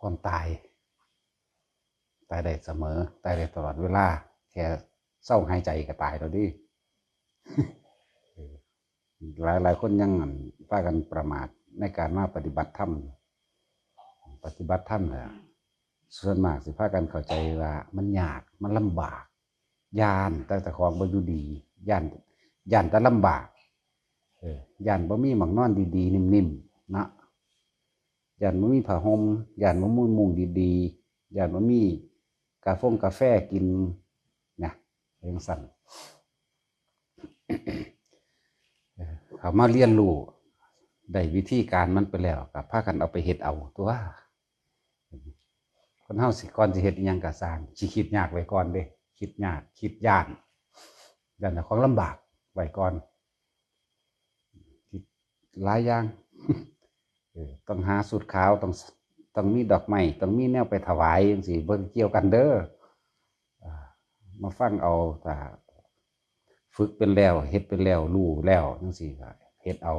ความตาย ตายได้เสมอ ตายได้ตลอดเวลา แค่เศร้าหายใจก็ตายแล้วดิหลายหลายคนยังอั่นพากันประมาทในการมาปฏิบัติธรรมปฏิบัติธรรมเนี่ยส่วนมากสิพากันเข้าใจว่า มันยากมันลำบากยานแต่แต่ของบ่อยู่ดียานยานแต่ลำบากเออยานบ่มีหมักนอนดีๆ นิ่มๆนะ ย่านบ่มีผ้าห่มย่านบ่มีมุงดีๆย่านบ่มีกาแฟกาแฟกินนะเรื่องสั่นเออเขามาเรียนรู้ได้วิธีการมันไปแล้วกับพากันเอาไปเฮ็ดเอาตัวคนเฮาสิก่อนสิเฮ็ดยังก็สร้างสิคิดยากไว้ก่อนเด้คิดยากคิดย่านย่านแต่ของลำบากไว้ก่อนคิดหลายอย่าง ต้องหาสูตรขาวต้องต้องมีดอกไม้ต้องมีแนวไปถวายจังซี่บ่เกี่ยวกันเด้อมาฟังเอาถ้าฝึกเป็นแล้วเฮ็ดเป็นแล้วรู้แล้วจังซี่เฮ็ดเอา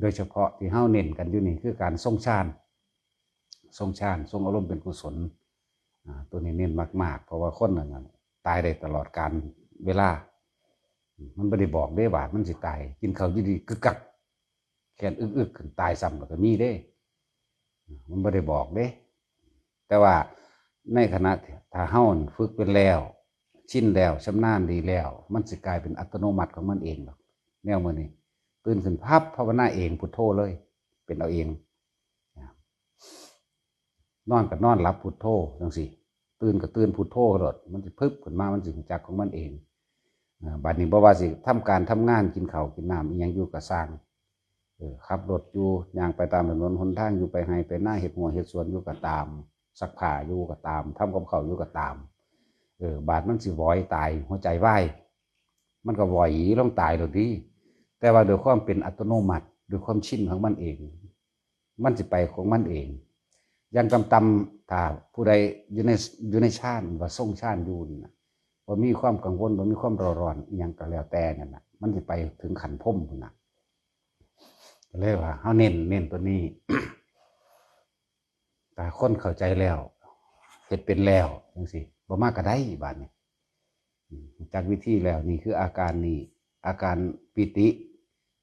โดยเฉพาะที่เฮาเน้นกันอยู่นี่คือการทรงฌานทรงฌานทรงอารมณ์เป็นกุศลตัวนี้เน้นมาก ๆ เพราะว่าคนนั้นตายได้ตลอดการเวลา มันบ่ได้บอกได้ว่ามันสิตาย กินข้าวดีๆกึกกัก แขนอึกๆขึ้นตายซ้ำแล้วก็มีเด้ มันบ่ได้บอกเด้ แต่ว่าในขณะถ้าเฮานั่นฝึกเป็นแล้ว ชินแล้วชำนาญดีแล้ว มันสิกลายเป็นอัตโนมัติของมันเองหรอกแนวมือนี้ตื่นขึ้นพับภาวนาเองพุทโธเลย เป็นเอาเองนอนกับนอนรับพุทโธจังสิตื่นกับตื่นพุทโธกรดมันจะพึบขึ้นมามันสิรู้จักของมันเองบัดนี้บ่ว่าสิทำการทำงานกินข้าวกินน้ำอีหยังอยู่กับสร้าง ขับรถอยู่ย่างไปตามถนนหนทางอยู่ไปให้ไปหน้าเห็ดหัวเห็ดสวนอยู่กับตาม สักผ้าอยู่กับตามทำกับเขาอยู่กับตามเออบาดมันสิวอยตายหัวใจวายมันก็วอยลงตายโดยที่แต่ว่าโดยความเป็นอัตโนมัติโดยความชินของมันเอง มันสิไปของมันเองอยังกำตำถ้าผู้ใดอยู่ในอยู่ในชาติว่าทรงชาติอยู่นะว่ามีความกังวลว่ามีความรอร้อนอหยังก็แล้วแต่นั่นนะมันสิไปถึงขันพุ่มนะ เลยว่าเขาเน้นเน้นตัวนี้แต่คนเข้าใจแล้วเฮ็ดเป็นแล้วจังซี่บ่มากก็ได้บาดนี้จากวิธีแล้วนี่คืออาการนี้อาการปิติ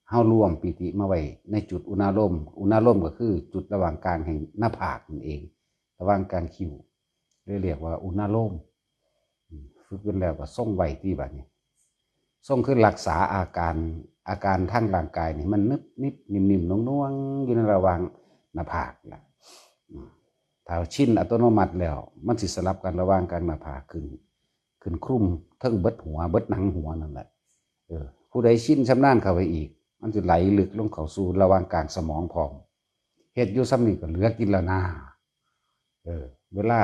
เฮารวมปิติมาไว้ในจุดอุณาลมอุณาลมก็คือจุดระหว่างกลางแห่งหน้าผากนั่นเอง ระหว่างกลางคิ้วเรียกว่าอุณาลมอืมฝึกเป็นแล้วก็ส่งไว้ที่บัดนี้ ส่งขึ้นรักษาอาการอาการทางร่างกายนี่มันนึบนิบนิ่มนิ่มนวลนวลอยู่ในระหว่างหน้าผากล่ะถ้าชินอัตโนมัติแล้ว มันสิสลับกันระหว่างกลางหน้าผากขึ้น ขึ้นคลุ้มเทิงเบิดหัวเบิดหนังหัวนั่นแหละเออผู้ใดชินชำนาญเข้าไปอีก มันจะไหลลึกลงเข้าสู่ระหว่างกลางสมองพร้อมเฮ็ดอยู่ซ้ำนี่ก็เหลือกินแล้วนาเออเวลา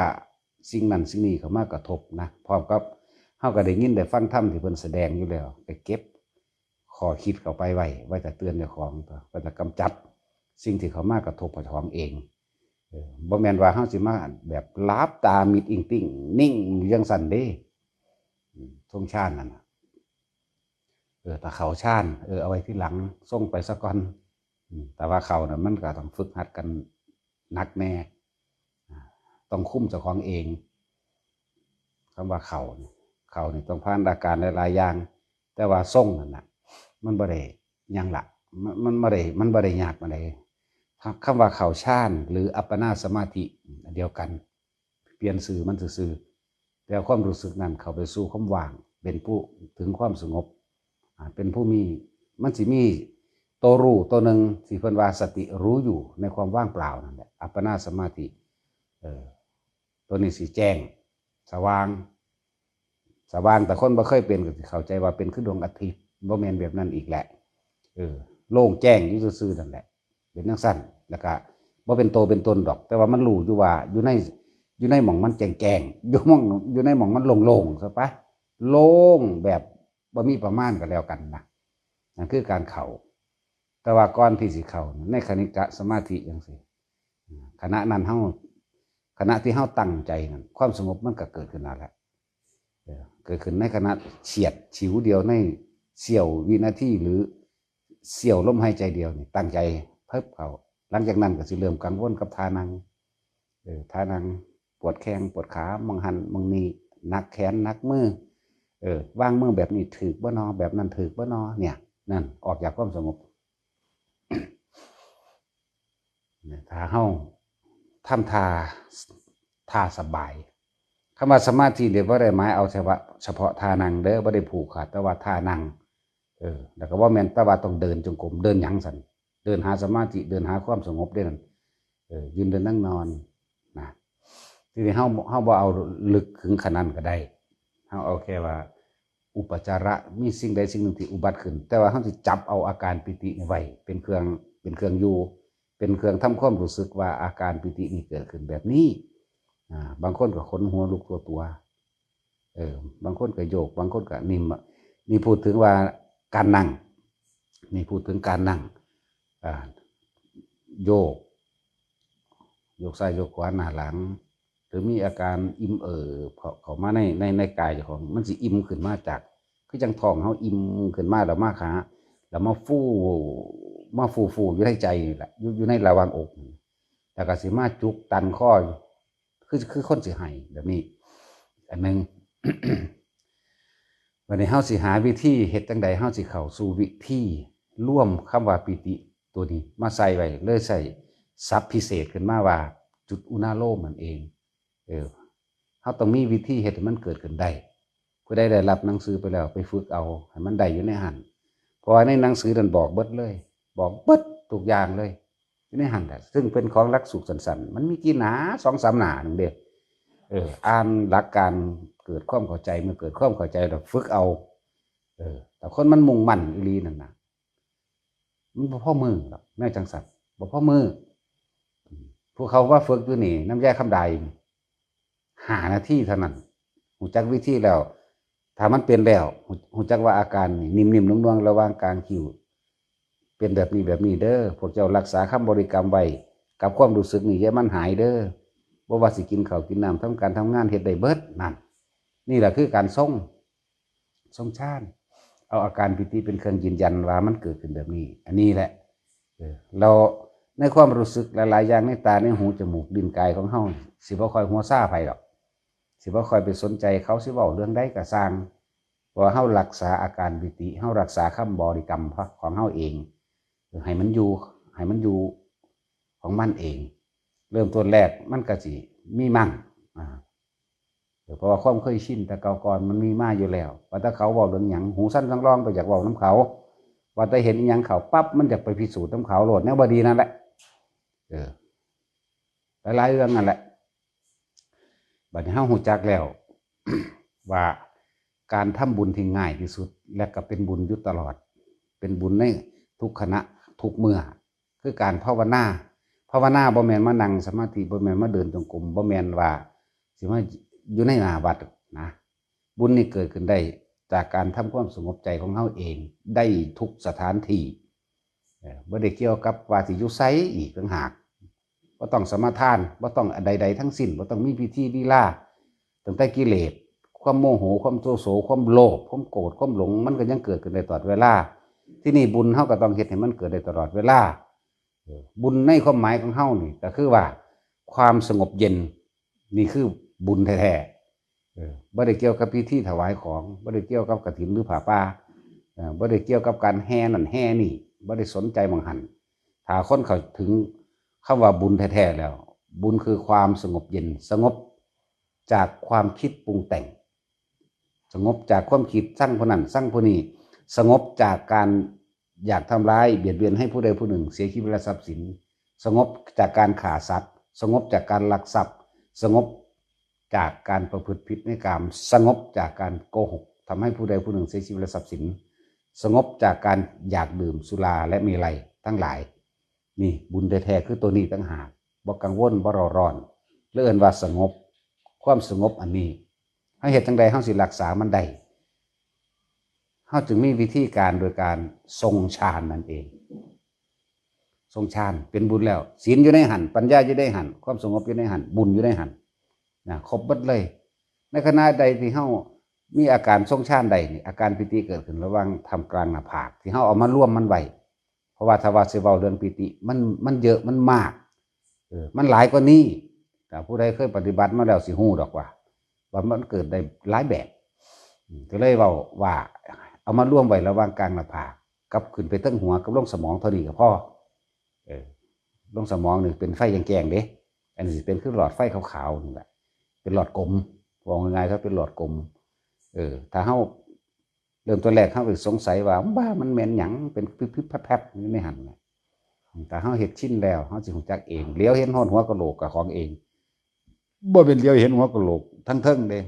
สิ่งนั้นสิ่งนี้เข้ามากระทบนะพร้อมกับ เฮาก็ได้ยินได้ฟังธรรมที่เพิ่นแสดงอยู่แล้วไปเก็บข้อคิดเข้าไปไว้ไว้จะเตือนเจ้าของตัวไว้จะกำจัด สิ่งที่เขามากระทบกับของเองเออบ่แม่นว่าเฮาสิมาแบบลาบตามิดอิงติ่งนิ่งยังสั่นเด้ทงชาตินั่นน่ะเออแต่เขาชาญเออเอาไว้ที่หลังส่งไปซะก่อนแต่ว่าเขาน่ะมันก็ต้องฝึกหัดกันนักแน่ต้องคุ้มเจ้าของเองคำว่าเขาเนี่ย เขานี่ต้องผ่านอาการหลายๆอย่าง แต่ว่าส่งนั่นน่ะมันบ่ได้หยังละมันมันบ่ได้มันบ่ได้ยากมาได้คำว่าเข่าชาญหรืออัปปนาสมาธิเดียวกัน เปลี่ยนสื่อมันซื่อแต่ความรู้สึกนั้นเข้าไปสู่ความว่าง เป็นผู้ถึงความสงบเป็นผู้มีมันสิมีตัวรู้ตัวหนึ่งที่เพิ่นว่าสติรู้อยู่ในความว่างเปล่านั่นแหละอัปปนาสมาธิเออตัวนี้สีแจ้ง สว่าง สว่างแต่คนบ่เคยเป็นก็เข้าใจว่าเป็นคือดวงอาทิตย์บ่แมนแบบนั้นอีกแหละเออโล่งแจ้งอยู่ซื่อๆนั่นแหละ เป็นนักสั้นแล้วก็บ่เป็นโตเป็นตนดอก แต่ว่ามันรู้อยู่ว่าอยู่ในอยู่ในหม่องมันแจงแจงๆอยู่หม่องอยู่ในหม่องมันโล่งๆซะปะโล่งแบบบ่มีประมาณก็แล้วกันนะนั่นคือการเข่าแต่ว่าก่อนที่สิเข่าในคณิกะสมาธิจังซี่ขณะนั้นเฮาขณะที่เฮาตั้งใจนั้นความสงบมันก็เกิดขึ้นแล้ว เกิดขึ้นในขณะเฉียดฉิวเดียวในเสี้ยววินาทีหรือเสี่ยวลมหายใจเดียวนี่ตั้งใจเพิ่มเขาหลังจากนั้นก็สิเริ่มกังวลกับทานังเออท่านังปวดแข้งปวดขามังหันมังนีนักแขนนักมือเออวางมือแบบนี้ถือบ่นอ แบบนั้นถือบ่นอเนี่ย นั่นออกจากความสงบถ้าเฮาทำทาทาสบาย คำว่าสมาธิเดี๋ยวบ่าได้หมายเอาเฉพาะเฉพาะท่านั่งเด้อบ่าได้ผูกขาดแต่ว่าท่านั่งเออแล้วก็ว่าแมนแต่ว่าต้องเดินจงกรมเดินยังสันเดินหาสมาธิเดินหาความสงบเด้นั่นเออยืนเดินนั่งนอนนะทีนี้เฮาเฮาบ่เอาลึกถึงขนาดนั้นก็ได้เฮาเอาแค่ว่า อุปจาระมีสิ่งใดสิ่งหนึ่งที่อุบัติขึ้น แต่ว่าเขาจะจับเอาอาการปิติไว้เป็นเครื่องเป็นเครื่องอยู่ เป็นเครื่องทำความรู้สึกว่าอาการปิตินี่เกิดขึ้นแบบนี้ บางคนก็ขนหัวลุกตัวตัว เออ บางคนก็โยก บางคนก็นิ่มอะนี่พูดถึงว่าการนั่งนี่พูดถึงการนั่งโยก โยกซ้ายโยกขวาหน้าหลัง หรือมีอาการอิ่มเอ่อเขาเขามาในในในกายของมันสิอิ่มขึ้นมาจาก คือจังทองเขาอิ่มขึ้นมาแล้วมาขาแล้วมาฟูมาฟูฟูอยู่ในใจนี่แหละอยู่อยู่ในระหว่างอกนี่แล้วก็สิมาจุกตันข้อ คือคือคนสิให้แบบนี้ อันหนึ่งวันนี้เฮาสิหาวิธีเฮ็ดจังใดเฮาสิเข้าสู่วิธีร่วมคำว่าปิติตัวนี้ มาใส่ไว้เลยใส่ซับพิเศษขึ้นมาว่า จุดอุณาโลมมันเอง เออเขาต้องมีวิธีเฮ็ดให้มันเกิดขึ้นได้ผู้ใดได้รับหนังสือไปแล้ว ไปฝึกเอาให้มันได้อยู่ในหันเพราะในหนังสือนันบอกเบิดเลย บอกเบิดทุกอย่างเลย อยู่ในหันแหละซึ่งเป็นของลักสูตรสันๆมันมีกี่หนาสองสามหนาหนึ่งเด็กเอออ่านหลักการเกิดความเข้าใจเมื่อเกิดความเข้าใจเราฝึกเอา เออ แต่คนมันมุ่งมั่นอีลีนั่นนะมันบ่พ่อมือหรอกแม่จังสัตว์บ่พ่อมือพวกเขาว่าฝึกอยู่นี่ น้ำแยกคำใดหาหน้าที่เท่านั้นหูจักวิธีแล้วถ้ามันเป็นแล้วหูจักว่าอาการนิ่มๆนุ่มๆระว่างกลางคิว เป็นแบบนี้แบบนี้เด้อพวกเจ้ารักษาคำบริกรรมไว้กับความรู้สึกนี่อย่ามันหายเด้อบ่ว่าสิกินข้าวกินน้ำทำการทำงานเฮ็ดได้เบิดนั่นนี่แหละคือการทรงทรงชาติเอาอาการปิติเป็นเครื่องยืนยันว่ามันเกิดขึ้นแบบนี้ อันนี้แหละเราในความรู้สึกหลายๆอย่างในตาในหูจมูกดินกายของเฮาสิบ่คอยหัวซาไผดอก สิบ่คอยไปสนใจเขาสิเว้าเรื่องใดก็สร้างเพราะว่าเฮารักษาอาการปิติเฮารักษาคำบริกรรมของเฮาเอง เออให้มันอยู่ให้มันอยู่ของมันเอง เริ่มต้นแรกมันก็สิมีมั่งอ่าเออเพราะว่าความเคยชินแต่เก่าก่อนมันมีมาอยู่แล้วว่าถ้าเขาเว้าเรื่องหยังหูสั้นสังร้องไปอยากเว้าน้ำเขาว่าแต่เห็นหยังเขาปั๊บมันจะไปพิสูจน์น้ำเขาโหลดแนวบดีนั่นแหละเออหลายเรื่องนั่นแหละบัดนี้เฮาหูจักแล้ว ว่าการทำบุญที่ง่ายที่สุด และก็เป็นบุญอยู่ตลอด เป็นบุญในทุกขณะ ทุกเมื่อคือการภาวนาภาวนาบ่แมนมานั่งสมาธิบ่แมนมาเดินจงกรมบ่แมนว่าสิมาอยู่ในหน้าวัดนะ บุญนี่เกิดขึ้นได้จากการทำความสงบใจของเฮาเองได้ทุกสถานที่เอ่อบ่ได้เกี่ยวกับว่าสิอยู่ไสอีกต่างหากบ่ต้องสมาทานบ่ต้องใดๆทั้งสิ้นบ่ต้องมีพิธีลีลาตั้งแต่กิเลสความโมโหความโทโสความโลภความโกรธความหลง มันก็ยังเกิดขึ้นได้ตลอดเวลา ที่นี่บุญเฮาก็ต้องเฮ็ดให้มันเกิดได้ตลอดเวลาบุญในความหมายของเฮานี่ก็คือว่า ความสงบเย็นนี่คือบุญแท้ๆบ่ได้เกี่ยวกับพิธีถวายของบ่ได้เกี่ยวกับกฐินหรือผาป่าบ่ได้เกี่ยวกับการแห่นั่นแห่นี่บ่ได้สนใจบางหันถ้าคนเขาถึงคำว่าบุญแท้ๆแล้ว บุญคือความสงบเย็นสงบจากความคิดปรุงแต่ง สงบจากความคิดสร้างผู้นั้นสร้างผู้นี้ สงบจากการอยากทำร้ายเบียดเบียนให้ผู้ใดผู้หนึ่ง เสียชีวิตและทรัพย์สิน สงบจากการขาสัตว์สงบจากการลักทรัพย์ สงบจากการประพฤติผิดในกรรมสงบจากการโกหกทำให้ผู้ใดผู้หนึ่งเสียชีวิตและทรัพย์สิน สงบจากการอยากดื่มสุราและมีไรทั้งหลาย นี่บุญแท้ๆคือตัวนี้ตั้งหากบ่กังวลบ่รอร้อนเลื่อนว่าสงบ ความสงบอันนี้ให้เหตุจังใดเฮาสิรักษามันได้ เฮาจึงมีวิธีการโดยการทรงฌานนั่นเอง ทรงฌานเป็นบุญแล้วศีลอยู่ในหันปัญญาอยู่ในหันความสงบอยู่ในหันบุญอยู่ในหันนะครบเบัดเลย ในขณะใดที่เฮามีอาการทรงฌานใดนี่อาการปิติเกิดขึ้นระหว่างทำกลางหน้าผาก ที่เฮาเอามาร่วมมันไวเพราะว่าถ้าว่าสิเว้าเรื่องปิติ มันมันเยอะมันมากเออมันหลายกว่านี้แต่ผู้ใดเคยปฏิบัติมาแล้วสิฮู้ดอกว่า ว่ามันเกิดได้หลายแบบก็เลยว้าว่า เอามาร่วมไว้ระหว่างกลางหน้าผากกับขึ้นไปตั้งหัวกับลงสมองเท่านี้ก็พอเออลงสมองนี่เป็นไฟแกงๆเด้อันนี้เป็นคือหลอดไฟขาวๆนี่แหละเป็นหลอดกลมว่าง่ายๆถ้าเป็นหลอดกลม เออ ถ้าเฮาเริ่มตัวแรกเฮาก็สงสัยว่าบ้ามันแม่นหยังเป็นพิบๆแพบๆนี่ไม่หันนะแต่เฮาเฮ็ดชิ้นแล้วเฮาสิรู้จักเองเลี้ยวเห็นฮอดหัวกะโหลกกับของเองบ่เป็นเลี้ยวเห็นหัวกะโหลกทั้งเทิงเด้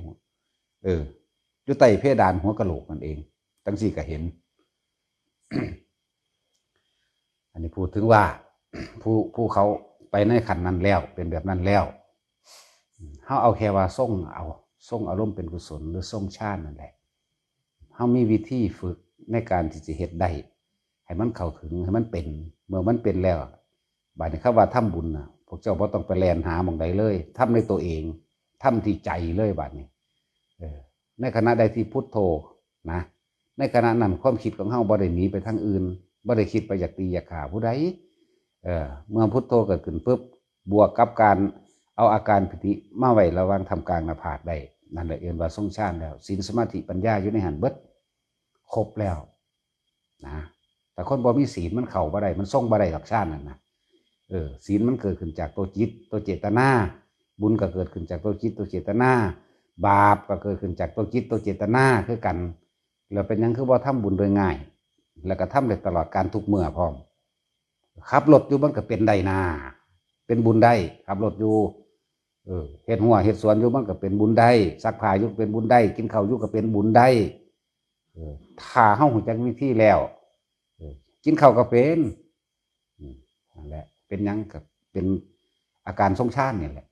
เอออยู่ใต้เพดานหัวกะโหลกนั่นเอง จังซี่ก็เห็น อันนี้พูดถึงว่าผู้ผู้เขาไปในขันนั้นแล้ว เป็นแบบนั้นแล้วเฮาเอาแค่ว่าส่งเอาส่งอารมณ์เป็นกุศลหรือส่งชาตินั่นแหละเฮามีวิธีฝึกในการที่จะเฮ็ดได้ให้มันเข้าถึงให้มันเป็น เมื่อมันเป็นแล้วบาดนี้คำว่าทำบุญนะพวกเจ้าบ่ต้องไปแลนหาหมองใดเลยทำในตัวเองทำที่ใจเลยบาดนี้ในขณะใดที่พุทโธนะ ในขณะนั้นความคิดของเฮาบ่ได้หนีไปทางอื่นบ่ได้คิดไปอยากตีอยากฆ่าผู้ใดเออเมื่อพุทโธเกิดขึ้นปุ๊บบวกกับการเอาอาการปิติมาไว้ระวังทำกลางหน้าผากได้นั่นแหละเอิ้นว่าทรงฌานแล้วศีลสมาธิปัญญาอยู่ในหันเบิดครบแล้วนะแต่คนบ่มีศีลมันเข้าบ่ได้มันทรงบ่ได้หลักฌานนั่นนะเออศีลมันเกิดขึ้นจากตัวจิตตัวเจตนา บุญก็เกิดขึ้นจากตัวจิตตัวเจตนา บาปก็เกิดขึ้นจากตัวจิตตัวเจตนาคือกัน แล้วเป็นยังคือว่าทำบุญโดยง่าย แล้วก็ทำได้ตลอดการทุกเมื่อพร้อมขับรถอยู่มันก็เป็นได้นา เป็นบุญได้ขับรถอยู่เออเฮ็ดหัวเฮ็ดสวนอยู่มันก็เป็นบุญได้ซักผ้าอยู่ก็เป็นบุญได้ กินข้าวอยู่ก็เป็นบุญได้เออถ้าเฮาหูจักวิธีแล้วกินข้าวก็เป็นนั่นแหละ เป็นยังกับเป็นอาการทรงชาตินี่แหละ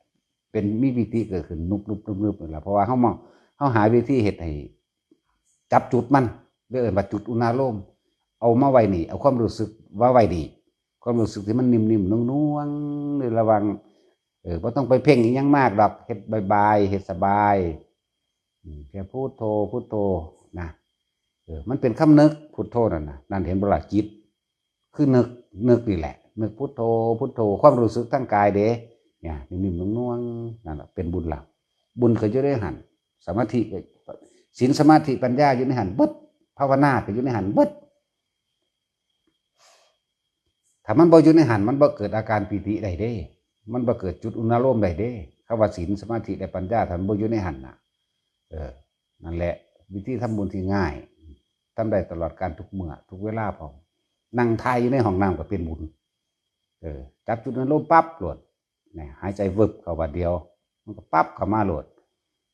เป็นมีวิธีเกิดขึ้นนุบนุบนุบนุบนี่แหละเพราะว่าเฮามาเฮาหาวิธีเฮ็ดให้ จับจุดมันเรียกว่าจุดอุณาโลม เอามาไว้นี่ เอาความรู้สึกว่าไว้ดีความรู้สึกที่มันนิ่มๆนุ่งๆในระวังเออบ่ต้องไปเพ่งอีหยังมากดอกเฮ็ดบายๆเฮ็ดสบายอืมแค่พูดโทพูดโทนะเออมันเป็นคำนึกพูดโทนั่นนะนั่นเห็นบ่ล่ะจิต คือนึกนึกนี่แหละ นึกพุทโธพุทโธความรู้สึกทั้งกายเด้เนี่ยนิ่มๆนุ่งๆนั่นแหละเป็นบุญหลักบุญก็จะได้หันสมาธิก็ ศีลสมาธิปัญญาอยู่ในหันเบิดภาวนาก็อยู่ในหันเบิดถ้ามันบ่อยู่ในหันมันบ่เกิดอาการปีติใดเด้ มันบ่เกิดจุดอุณาโลมใดเด้คำว่าศีลสมาธิและปัญญาถ้ามันบ่อยู่ในหันน่ะ เออ นั่นแหละ วิธีทำบุญที่ง่ายทำได้ตลอดการทุกเมื่อทุกเวลาพอมนั่งทายอยู่ในห้องน้ำก็เป็นบุญ เออ จับจุดอุณาโลมปั๊บโหลดนี่หายใจวึบเข้าบาดเดียว มันก็ปั๊บเข้ามาโหลด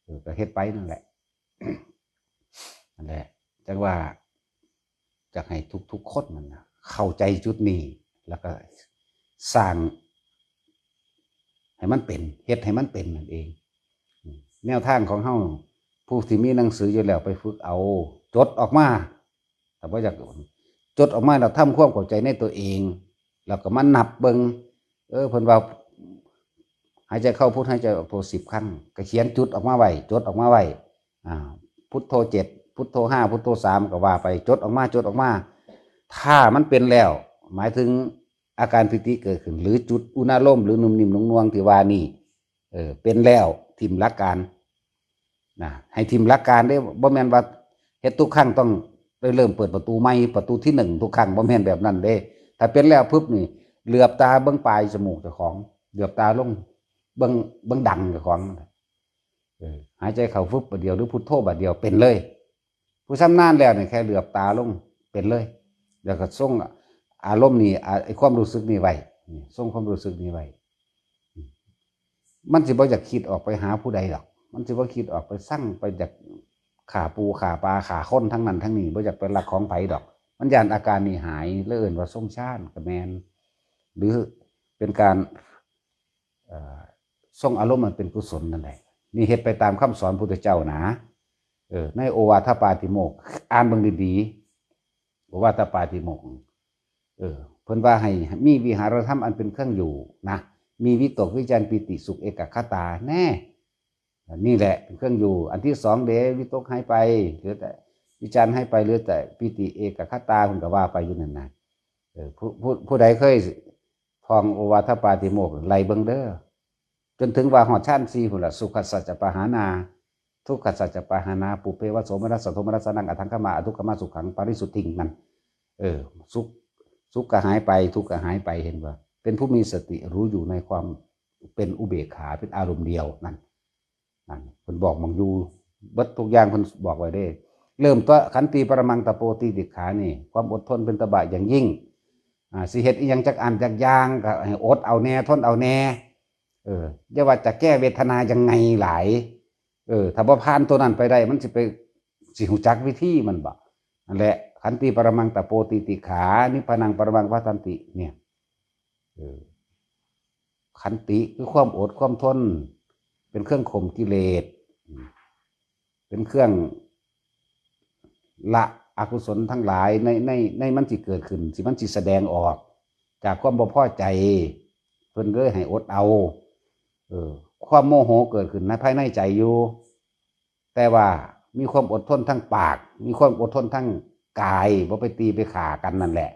เออก็เฮ็ดไปนั่นแหละ นั่นแหละจังว่าจะให้ทุกๆคนมันเข้าใจจุดนี้ แล้วก็สร้าง ให้มันเป็นเฮ็ดให้มันเป็นนั่นเอง แนวทางของเฮาผู้ที่มีหนังสืออยู่แล้วไปฝึกเอา จดออกมาแต่ว่าอยากจดออกมาแล้วทำความเข้าใจในตัวเองแล้วก็มานับเบิงเออเพิ่นว่าหายใจเข้าพุทหายใจออกโทสิบครั้งก็เขียนจุดออกมาไว้จดออกมาไว้ พุทโธเจ็ดพุทโธห้าพุทโธสามก็ว่าไปจดออกมาจดออกมา ถ้ามันเป็นแล้ว หมายถึงอาการปิติเกิดขึ้น หรือจุดอุณาลมหรือนุ่มนิ่มนุ่งนวงที่ว่านี่เออเป็นแล้วทิมหลักการนะให้ทิมหลักการได้บ่แมนว่าเฮ็ดทุกครั้งต้องได้เริ่มเปิดประตูใหม่ประตูที่หนึ่งทุกครั้งบ่แมนแบบนั้นเด้ ถ้าเป็นแล้วปุ๊บนี่เหลือบตาเบิ่งปลายจมูกเจ้าของเหลือบตาลงเบิ่งเบิ่งดังเจ้าของ หายใจเข้าฟึบประเดียวหรือพุทโธบัดเดียวเป็นเลย ผู้ชำนาญแล้วเนี่ยแค่เหลือบตาลงเป็นเลยแล้วก็ส่งอารมณ์นี่อ่าไอความรู้สึกนี่ไว้ส่งความรู้สึกนี่ไว้มันสิบ่อยากคิดออกไปหาผู้ใดหรอก มันสิบ่คิดออกไปสั่งไปจากขาปูขาปลาขาค้นทั้งนั้นทั้งนี้บ่อยากไปรักของไผดอก มันยานอาการนี่หายแล้วเอื่นว่าส่งชาติกับแมนหรือเป็นการส่งอารมณ์มันเป็นกุศลนั่นแหละ นี่เฮ็ดไปตามคำสอนพุทธเจ้านะเออในโอวาทปาติโมก อ่านเบิ่งดีๆโอวาทปาติโมก เออ เพิ่นว่าให้มีวิหารธรรมอันเป็นเครื่องอยู่นะมีวิตกวิจารปิติสุขเอกคตาแน่นี่แหละเป็นเครื่องอยู่ อันที่สองเดวิตกให้ไปเหลือแต่วิจารณ์ให้ไปเหลือแต่ปิติเอกคตาคุณก็ว่าไปอยู่นั่นนะเออผู้ผู้ผู้ใดเคยทองโอวาทปาติโมกไล่เบิงเด้อ จนถึงว่าหอดชาติสีหุ่นละสุขสัจจปหานา ทุกขสัจจปหานาปุเพวะโสมนัสสะโทมนัสสะนังอทังขมาอทุกขมาสุขังปาริสุทธิงนั่นเออสุขสุขก็หายไปทุกข์ก็หายไปเห็นว่า เป็นผู้มีสติรู้อยู่ในความเป็นอุเบกขาเป็นอารมณ์เดียวนั่นนั่นเพิ่นบอกมังอยู่บิดทุกอย่างเพิ่นบอกไว้ได้ เริ่มตัวขันติปรมังตะโปติติขานี่ ความอดทนเป็นตบะอย่างยิ่งอ่าสิเฮ็ดอีหยังจักอันจักย่างก็อดเอาแน่ทนเอาแน่ เอออย่าว่าจะแก้เวทนายังไงหลาย เออ ถ้าบ่ผ่านตัวนั้นไปได้ มันสิไปสิหูจักวิธีมันบ่นั่นแหละขันติปรมังตะโปติติขานิพพานังปรมังวัฏันติ เนี่ยเออขันติคือความอดความทน เป็นเครื่องข่มกิเลสเป็นเครื่องละอกุศลทั้งหลายในในในมันสิเกิดขึ้น สิมันสิแสดงออก จากความบ่พอใจ เพิ่นเลยให้อดเอา ความโมโหเกิดขึ้นในภายในใจอยู่ แต่ว่ามีความอดทนทั้งปาก มีความอดทนทั้งกายบ่ไปตีไปข่ากันนั่นแหละ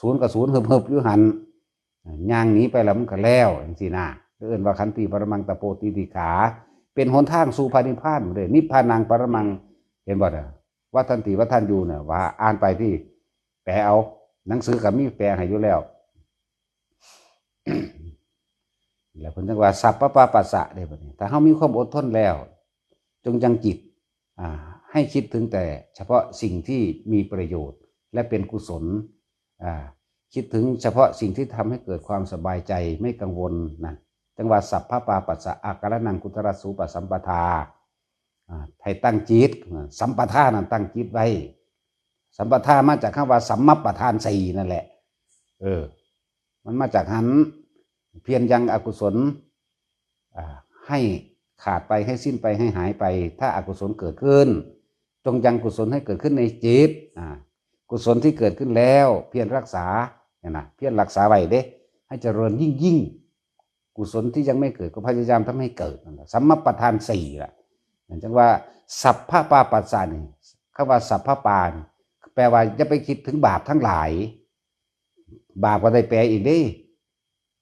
ศูนย์กับศูนย์เฮิบๆอยู่หันย่างนี้ไปแล้วมันก็แล้วจังซี่นะเอิ้นว่าขันติปรมังตะโปติติขา เป็นหนทางสู่พระนิพานเลยนิพพานังปรมังเห็นบ่เด้อว่าทันติว่าท่านอยู่เนี่ยว่า อ่านไปที่แปลเอา หนังสือกับมีแปลให้อยู่แล้ว แล้วเพิ่นจังว่าสัพพะปะปัสสะได้บัดนี้ถ้าเฮามีความอดทนแล้ว จงยังจิตอ่าให้คิดถึงแต่ เฉพาะสิ่งที่มีประโยชน์ และเป็นกุศลอ่าคิดถึงเฉพาะสิ่งที่ทำให้เกิดความสบายใจไม่กังวลนั่นจังว่าสัพพะปาปัสสะอาการนังกุตระสูปสัมปทาอ่าให้ตั้งจิต สัมปทานั่นตั้งจิตไว้ สัมปทามาจากคำว่าสัมมัปปทานสี่นั่นแหละ เออ มันมาจากหัน เพียรยังอกุศลให้ขาดไปให้สิ้นไปให้หายไป ถ้าอากุศลเกิดขึ้น จงยังกุศลให้เกิดขึ้นในจิตอ่ากุศลที่เกิดขึ้นแล้ว เพียรรักษาเนี่ยนะเพียรรักษาไว้เด้ ให้เจริญยิ่งยิ่งกุศลที่ยังไม่เกิดก็พยายามทำให้เกิดนะสัมมัปปทานสี่ล่ะอย่างเช่นว่า สัพพะปาปัสสานี่คำว่าสัพพะปานแปลว่าอย่าไปคิดถึงบาปทั้งหลาย บาปก็ได้แปลอีกเดิ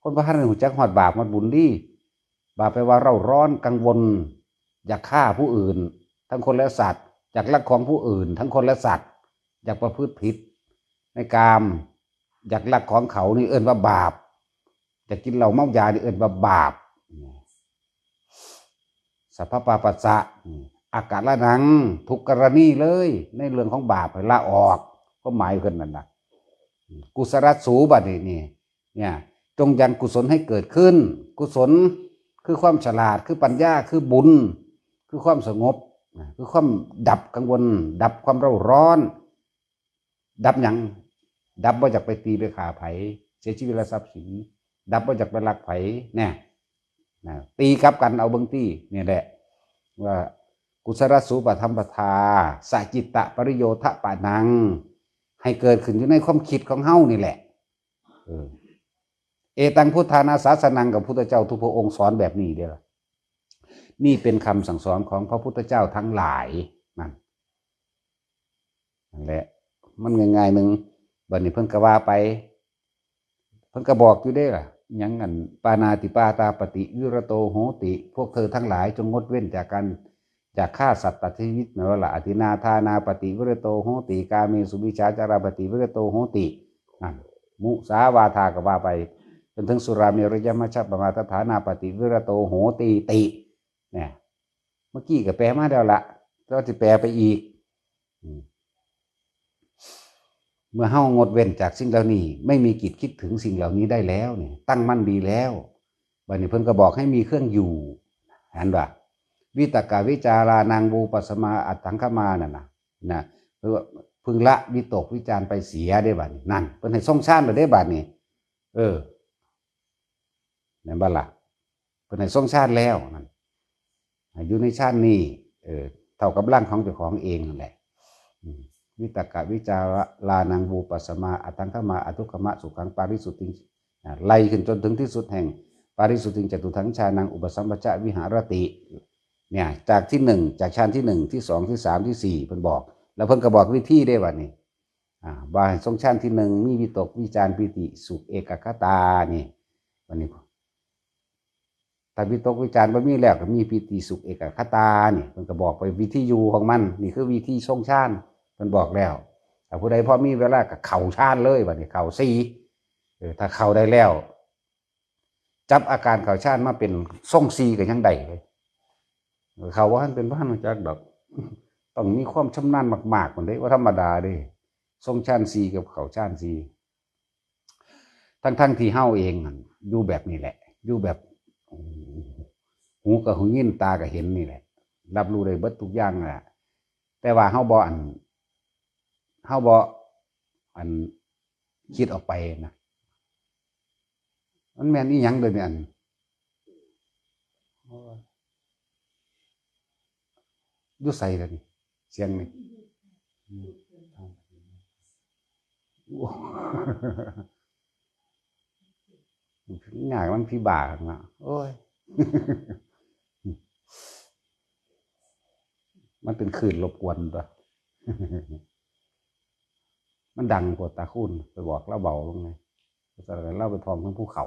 คนพระท่านหูจักหอดบาปหอดบุญดิบาปแปลว่าเราร้อนกังวล อยากฆ่าผู้อื่น ทั้งคนและสัตว์อยากลักของผู้อื่น ทั้งคนและสัตว์อยากประพฤติผิด ในกามอยากลักของเขานี่เอิ่นว่าบาปอยากกินเหล้าเมายานี่เอิ่นว่าบาปสัพพะปาปัสสะอากาศละนัง ทุกกรณีเลย ในเรื่องของบาปให้ละออกก็หมายขึ้นนั่นนะกุศลสูบัดนี่เนี่ย จงยังกุศลให้เกิดขึ้น กุศลคือความฉลาดคือปัญญาคือบุญ คือความสงบคือความดับกังวล ดับความเร่าร้อน ดับหยังดับว่าจากไปตีไปขาไผเสียชีวิตและทรัพย์สินดับว่าจากไปลักไผเนี่ยนะตีกับกันเอาเบื้องตี้เนี่ยแหละ ว่ากุศลสูปธรรมปทาสจิตตะปริโยทะปะนัง ให้เกิดขึ้นอยู่ในความคิดของเฮ้านี่แหละเออ อตังพุทธานาสาสนังกับพุทธเจ้าทุกพระองค์สอนแบบนี้เด้อล่ะนี่เป็นคำสั่งสอนของพระพุทธเจ้าทั้งหลายนั่นนั่นแหละมันง่ายๆหนึ่งบัดนี้เพิ่นก็ว่าไป เพิ่นก็บอกอยู่ได้ล่ะยังอันปานาติปาตาปฏิวิรโตโหติ พวกเธอทั้งหลายจงงดเว้นจากการจากฆ่าสัตว์ตัดชีวิตนะว่าละอธินาทานาปฏิวิรโตโหติ กาเมสุวิชาจาราปฏิวิรโตโหติมุสาวาทาก็ว่าไป จนถึงสุราเมรยมัชฌปมาตฐานาปฏิวิรโตโหติติเนี่ยเมื่อกี้ก็แปลมาแล้วละก็จะแปลไปอีก เมื่อเฮางดเว้นจากสิ่งเหล่านี้ ไม่มีกิจคิดถึงสิ่งเหล่านี้ได้แล้วเนี่ยตั้งมั่นดีแล้วบัดนี้เพิ่นก็บอกให้มีเครื่องอยู่เห็นป่ะวิตกาวิจารานังบูปสมาอัตถังขมานั่นนะนะเพื่อพึงละวิตกวิจารไปเสียได้บัดนี้นั่นเพิ่นให้ส่งชาติเลยได้บัดนี้เออ นั่นบัดล่ะเพิ่นให้ส่งชาติแล้วนั่นอยู่ในชาตินี้เออเท่ากับร่างของเจ้าของเองนั่นแหละวิตกะวิจาระลานังบูปัสมาอัตังขมาอทุกขมะสุขังปาริสุทธิงไล่ขึ้นจนถึงที่สุดแห่ง ปาริสุทธิงจตุทังชานังอุปสัมปชะวิหารติเนี่ยจากที่หนึ่งจากชั้นที่หนึ่งที่สองที่สามที่สี่เพิ่นบอก แล้วเพิ่นก็บอกวิธีได้ว่านี่อ่าว่าทรงชั้นที่หนึ่งมีวิตกวิจารปิติสุขเอกคตานี่วันนี้ ถ้าวิตกวิจารณ์บ่มีแล้วก็มีปีติสุขเอกคตานี่เพิ่นก็บอกไปวิธีอยู่ของมัน นี่คือวิธีทรงชาติเพิ่นบอกแล้วถ้าผู้ใดพอมีเวลาก็เข้าชาติเลยบัดนี้เข้าสีเออถ้าเข้าได้แล้ว จับอาการเข้าชาติมาเป็นทรงสีก็ยังได้เลยเขาว่าท่านเป็นพระนจักดอกต้องมีความชำนาญมากๆคนเด้ว่าธรรมดาเด้ทรงชาติสีกับเข้าชาติสีทั้งๆที่เฮาเองอยู่แบบนี้แหละ อยู่แบบ หูกับหูยินตากับเห็นนี่แหละ รับรู้ได้เบิดทุกอย่างแหละแต่ว่าเฮาบ่อันเฮาบ่อันคิดออกไปนะมันแม่นอีหยังเด้อเนี่ยอันอยู่ใส่แล้วนี่เสียงนี่ อืมโอ้งานมันพี่บากนะโอ้ย มันเป็นขื่นรบกวนตัวมันดังปวดตาคุ้นไปบอกเล่าเบาลงไงแต่เล่าไปทองทั้งภูเขา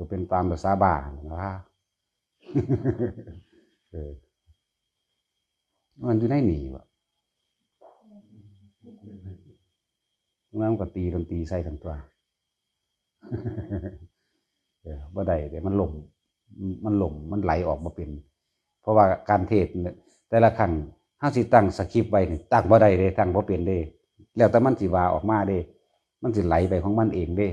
ก็เป็นตามภาษาบ้านะเออมันอยู่ในหนีวะนั่นก็ตีดนตรีใส่กันตัว เออบ่ได้เดี๋ยวมันหล่มมันหล่มมันไหลออกมาเป็น เพราะว่าการเทศแต่ละครั้งห้าสิตั้งสคริปต์ไว้นี่ตั้งบ่ได้เด้ตั้งบ่เป็นเด้ แล้วแต่มันสิว่าออกมาเด้ มันสิไหลไปของมันเองเด้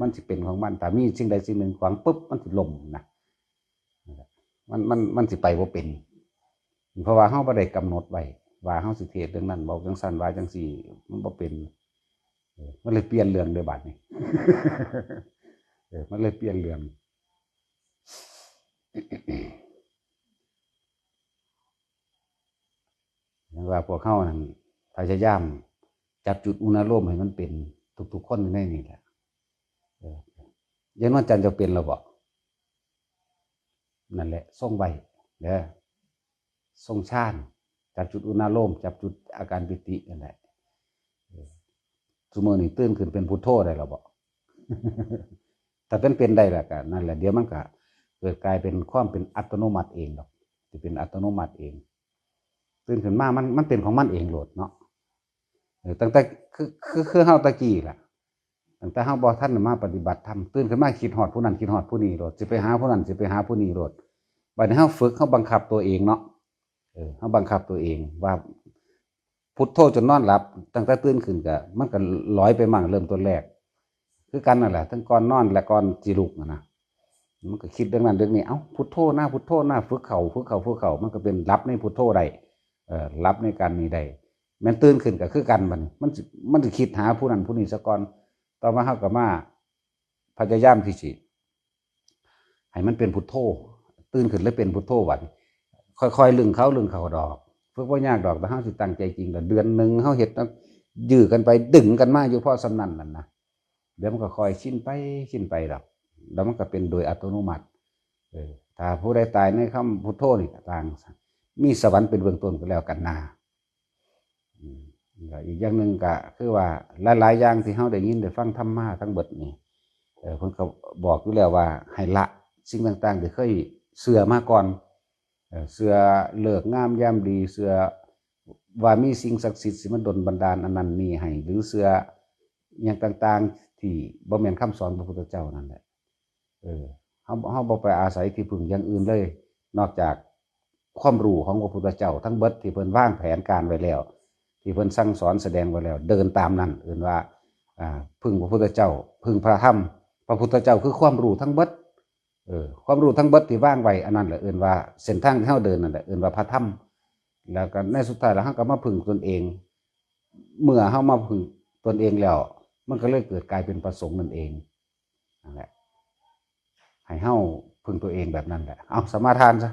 มันสิเป็นของมันแต่มีสิ่งใดสิ่งหนึ่งขวางปุ๊บมันสิล่มนะมันมันมันสิไปบ่เป็น เพราะว่าเฮาบ่ได้กำหนดไว้ว่าเฮาสิเทศเรื่องนั้นบอกจังซั่นว่าจังซี่มันบ่เป็น มันเลยเปลี่ยนเรื่องเด้อบัดนี้เออมันเลยเปลี่ยนเรื่องว่าพวกเข้านั้นพยายามจับจุดอุณหภูมิให้มันเป็น ทุกๆคนอยู่ในนี่แหละยังนอนจันทร์จะเป็นเราบอกนั่นแหละส่งไว้เด้อส่งชาติจับจุดอุณหภูมิจับจุดอาการปิตินั่นแหละ สมมตินี่ตื่นขึ้นเป็นพุทโธได้เราบอกถ้าเป็นเป็นได้และกันนั่นแหละเดี๋ยวมันก็เกิดกลายเป็นความเป็นอัตโนมัติเองดอกจะเป็นอัตโนมัติเอง ตื่นขึ้นมามันมันเป็นของมันเองโหลดเนาะตั้งแต่คือคือคือเฮาตะกี้ล่ะตั้งแต่เฮาบ่ทันมาปฏิบัติธรรมตื่นขึ้นมาคิดฮอดผู้นั้นคิดฮอดผู้นี้โหลดสิไปหาผู้นั้นสิไปหาผู้นี้โหลดบัดนี้เฮาฝึกเฮาบังคับตัวเองเนาะเออเฮาบังคับตัวเองว่า พุทโธจนนอนหลับ ตั้งแต่ตื่นขึ้นก็มันก็ลอยไปมั่งเริ่มต้นแรก คือกันนั่นแหละทั้งก่อนนอนและก่อนจิลุกนะมันก็คิดเรื่องนั้นเรื่องนี้เอ้าพุทโธหน้าพุทโธหน้าฝึกเข่าฝึกเข่าฝึกเข่ามันก็เป็นรับในพุทโธได้เอ่อรับในการนี้ได้แมันตื่นขึ้นก็คือกันมันมันมันจะคิดหาผู้นั้นผู้นี้ซะก่อนต่อมาเฮาก็มาพยายามที่สิให้มันเป็นพุทโธตื่นขึ้นแล้วเป็นพุทโธวันค่อยๆลึงเขาลึงเขาดอก ฝึกว่ายากดอกแต่เฮาสิตั้งใจจริงแต่เดือนหนึ่งเฮาเฮ็ดยื้อกันไปดึงกันมาอยู่พราะสำนันนั่นนะเดี๋ยวมันก็คอยชินไปชินไปดอกแล้วมันก็เป็นโดยอัตโนมัติเออถ้าผู้ใดตายในคำพุทโธนี่ก็ต่าง มีสวรรค์เป็นเบื้องต้นก็แล้วกันนาอีกอย่างหนึ่งก็คือว่าหลายๆอย่างที่เฮาได้ยินได้ฟังธรรมะทั้งบิดนี่เออเพิ่นก็บอกอยู่แล้วว่าให้ละสิ่งต่างๆที่เคยเสื่อมาก่อน เสื่อเลิกงามยามดีเสื่อว่ามีสิ่งศักดิ์สิทธิ์สิมาดลบันดาลอันนั้นนี่ให้หรือเสื่ออย่างต่าง ๆ ที่บ่แม่นคำสอนพระพุทธเจ้านั่นแหละเออเฮาเฮาบ่ไปอาศัยที่พึ่งอย่างอื่นเลย นอกจากความรู้ของพระพุทธเจ้า ทั้งเบิดที่เพิ่นวางแผนการไว้แล้ว ที่เพิ่นสั่งสอนแสดงไว้แล้ว เดินตามนั้นเอื่นว่าอ่าพึ่งพระพุทธเจ้า พึ่งพระธรรมพระพุทธเจ้าคือความรู้ทั้งเบิด เออความรู้ทั้งเบิดที่ว่างไว้อันนั้นแหละเอื่นว่าเส้นทางที่เฮาเดินนั่นแหละเอื่นว่าพระธรรมแล้วก็ในสุดท้ายแล้วเฮาก็มาพึ่งตนเอง เมื่อเฮามาพึ่งตนเองแล้ว มันก็เลยเกิดกลายเป็นประสงค์นั่นเองนั่นแหละให้เฮาพึ่งตัวเองแบบนั้นแหละเอาสมาทานซะ